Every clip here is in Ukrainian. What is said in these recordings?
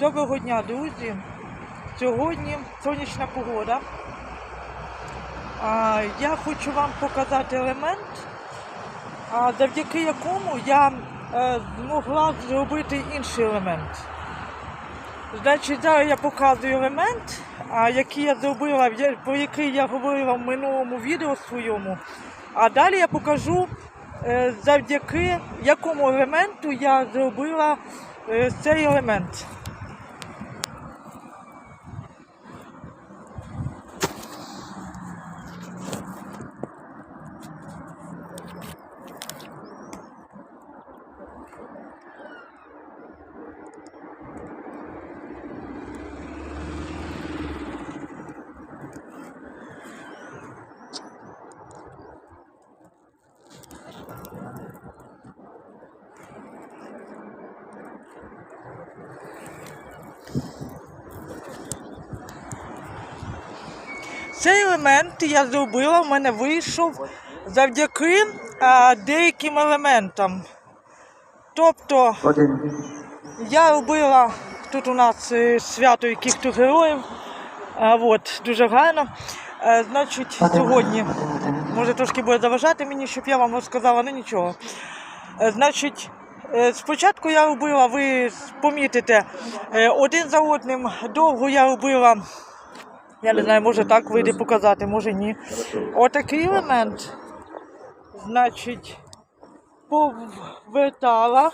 Доброго дня, друзі! Сьогодні сонячна погода. Я хочу вам показати елемент, завдяки якому я е, змогла зробити інший елемент. Значить, зараз я показую елемент, який я зробила, про який я говорила в минулому відео своєму. А далі я покажу, е, завдяки якому елементу я зробила е, цей елемент. Цей елемент я зробила, в мене вийшов завдяки а, деяким елементам. Тобто я робила тут у нас е, свято яких-то героїв. А, от, дуже гарно. Е, значить, сьогодні може трошки буде заважати мені, щоб я вам розказала, ну нічого. Е, Значить, спочатку я робила, ви помітите, е, один за одним довго я робила. Я не знаю, може так вийде показати, може ні. Отакий елемент. Значить, повертала.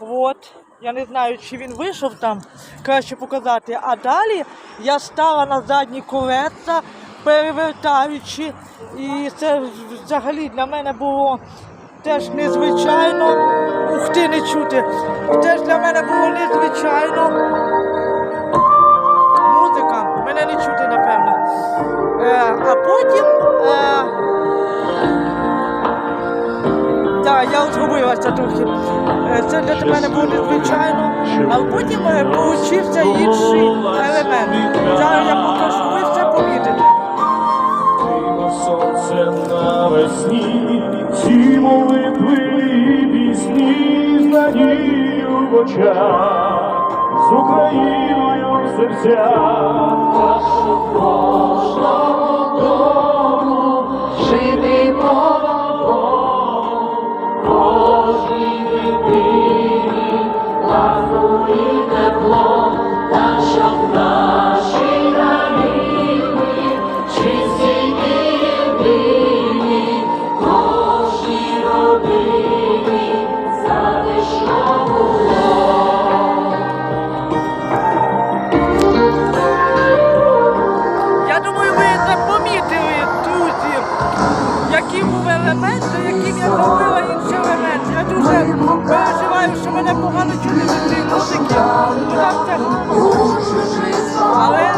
От. Я не знаю, чи він вийшов там, краще показати. А далі я стала на задні колеса, перевертаючи. І це взагалі для мене було теж незвичайно. Ух ти, не чути. Теж для мене було незвичайно. Музика, мене не чути, напевно. Е, а потім. Е, так, я згубилася трохи. Е, Це для мене було незвичайно. А потім е, получився інший елемент. Зараз я покажу. Сонце навесні, ці молитви і пісні з надією в очах, з Україною в серцях. Елемент, за яким я зробила інший елемент. Я дуже переживаю, що мене погано чути до цієї музики. Ну там це. Але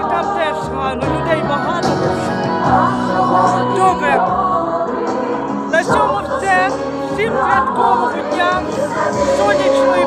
і там теж гарно, людей багато. Добре. На цьому все. Всім святкового дня, сонячної